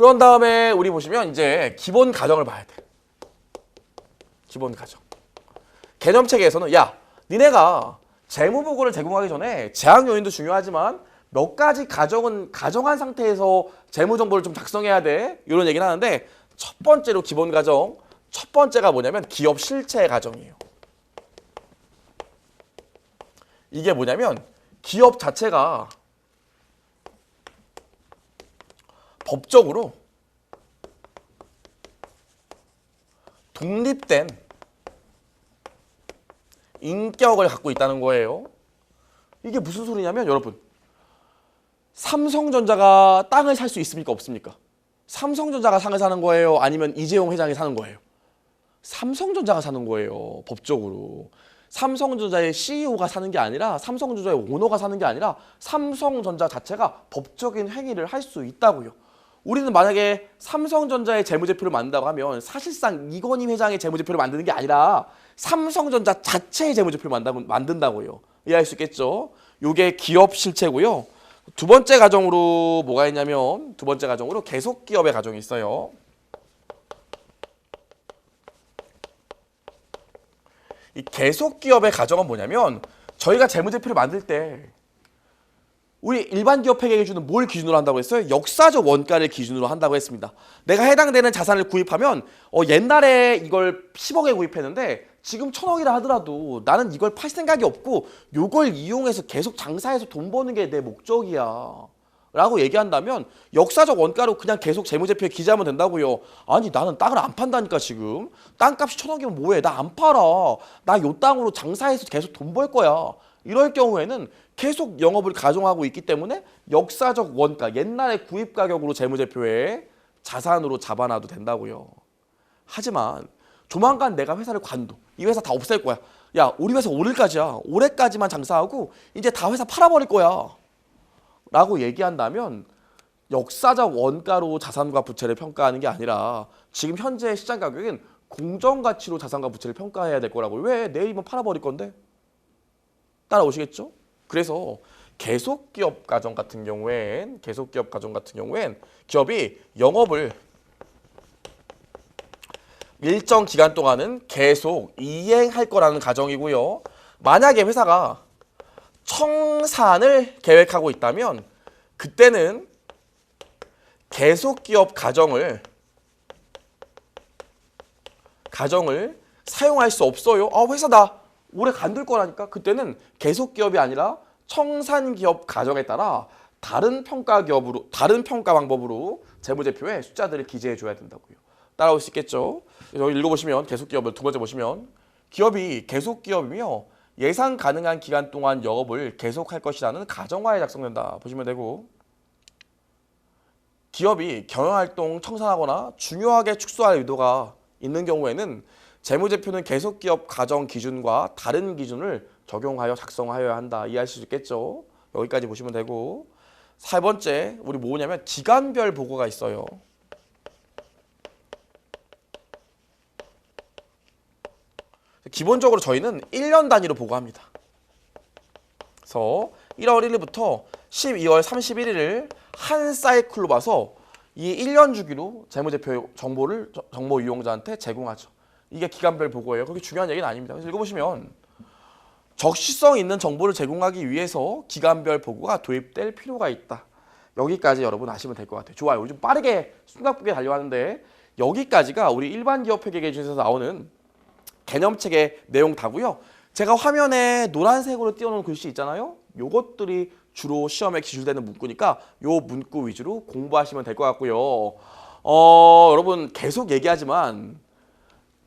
그런 다음에 우리 보시면 이제 기본 가정을 봐야 돼. 기본 가정. 개념 체계에서는 야, 니네가 재무 보고를 제공하기 전에 제약 요인도 중요하지만 몇 가지 가정은 가정한 상태에서 재무 정보를 좀 작성해야 돼. 이런 얘기를 하는데 첫 번째로 기본 가정 첫 번째가 뭐냐면 기업 실체 가정이에요. 이게 뭐냐면 기업 자체가 법적으로 독립된 인격을 갖고 있다는 거예요. 이게 무슨 소리냐면 여러분 삼성전자가 땅을 살 수 있습니까 없습니까? 삼성전자가 상을 사는 거예요? 아니면 이재용 회장이 사는 거예요? 삼성전자가 사는 거예요. 법적으로. 삼성전자의 CEO가 사는 게 아니라 삼성전자의 오너가 사는 게 아니라 삼성전자 자체가 법적인 행위를 할 수 있다고요. 우리는 만약에 삼성전자의 재무제표를 만든다고 하면 사실상 이건희 회장의 재무제표를 만드는 게 아니라 삼성전자 자체의 재무제표를 만든다고- 만든다고요. 이해할 수 있겠죠? 이게 기업 실체고요. 두 번째 가정으로 뭐가 있냐면 두 번째 가정으로 계속 기업의 가정이 있어요. 이 계속 기업의 가정은 뭐냐면 저희가 재무제표를 만들 때 우리 일반 기업 회계 기준은 뭘 기준으로 한다고 했어요? 역사적 원가를 기준으로 한다고 했습니다. 내가 해당되는 자산을 구입하면 어, 옛날에 이걸 10억에 구입했는데 지금 천억이라 하더라도 나는 이걸 팔 생각이 없고 요걸 이용해서 계속 장사해서 돈 버는 게 내 목적이야. 라고 얘기한다면 역사적 원가로 그냥 계속 재무제표에 기재하면 된다고요. 아니 나는 땅을 안 판다니까 지금. 땅값이 천억이면 뭐해. 나 안 팔아. 나 요 땅으로 장사해서 계속 돈 벌 거야. 이럴 경우에는 계속 영업을 가정하고 있기 때문에 역사적 원가, 옛날의 구입 가격으로 재무제표에 자산으로 잡아놔도 된다고요. 하지만 조만간 내가 회사를 관둬. 이 회사 다 없앨 거야. 야, 우리 회사 올해까지야. 올해까지만 장사하고 이제 다 회사 팔아버릴 거야. 라고 얘기한다면 역사적 원가로 자산과 부채를 평가하는 게 아니라 지금 현재 시장 가격은 공정 가치로 자산과 부채를 평가해야 될 거라고. 왜 내일이면 팔아버릴 건데? 따라오시겠죠? 그래서 계속 기업 가정 같은 경우엔 계속 기업 가정 같은 경우엔 기업이 영업을 일정 기간 동안은 계속 이행할 거라는 가정이고요. 만약에 회사가 청산을 계획하고 있다면 그때는 계속 기업 가정을 가정을 사용할 수 없어요. 아 회사 나 올해 간둘 거라니까 그때는 계속 기업이 아니라 청산 기업 가정에 따라 다른 평가 기업으로 다른 평가 방법으로 재무제표에 숫자들을 기재해 줘야 된다고요. 따라올 수 있겠죠? 여기 읽어보시면 계속 기업을 두 번째 보시면 기업이 계속 기업이며 예상 가능한 기간 동안 영업을 계속할 것이라는 가정하에 작성된다 보시면 되고 기업이 경영활동 청산하거나 중요하게 축소할 의도가 있는 경우에는 재무제표는 계속 기업 가정 기준과 다른 기준을 적용하여 작성하여야 한다 이해하실 수 있겠죠 여기까지 보시면 되고 세 번째 우리 뭐냐면 기간별 보고가 있어요 기본적으로 저희는 1년 단위로 보고합니다. 그래서 1월 1일부터 12월 31일을 한 사이클로 봐서 이 1년 주기로 재무제표 정보를 저- 정보 이용자한테 제공하죠. 이게 기간별 보고예요. 그게 중요한 얘기는 아닙니다. 그래서 읽어보시면 적시성 있는 정보를 제공하기 위해서 기간별 보고가 도입될 필요가 있다. 여기까지 여러분 아시면 될 것 같아요. 좋아요. 요즘 빠르게 숨가쁘게 달려가는데 여기까지가 우리 일반 기업 회계 기준에서 나오는 개념책의 내용 다고요. 제가 화면에 노란색으로 띄워놓은 글씨 있잖아요. 요것들이 주로 시험에 기출되는 문구니까 요 문구 위주로 공부하시면 될 것 같고요. 어, 여러분 계속 얘기하지만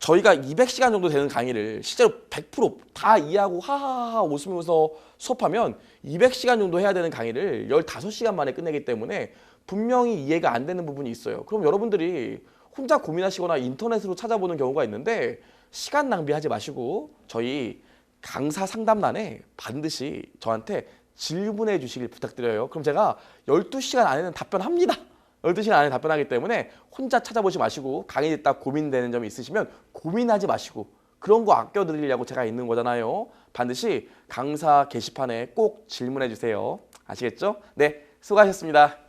저희가 200시간 정도 되는 강의를 실제로 100%다 이해하고 하하하 웃으면서 수업하면 200시간 정도 해야 되는 강의를 15시간 만에 끝내기 때문에 분명히 이해가 안 되는 부분이 있어요. 그럼 여러분들이 혼자 고민하시거나 인터넷으로 찾아보는 경우가 있는데 시간 낭비하지 마시고 저희 강사 상담란에 반드시 저한테 질문해 주시길 부탁드려요. 그럼 제가 12시간 안에는 답변합니다. 12시간 안에 답변하기 때문에 혼자 찾아보지 마시고 강의 듣다 고민되는 점이 있으시면 고민하지 마시고 그런 거 아껴드리려고 제가 있는 거잖아요. 반드시 강사 게시판에 꼭 질문해 주세요. 아시겠죠? 네, 수고하셨습니다.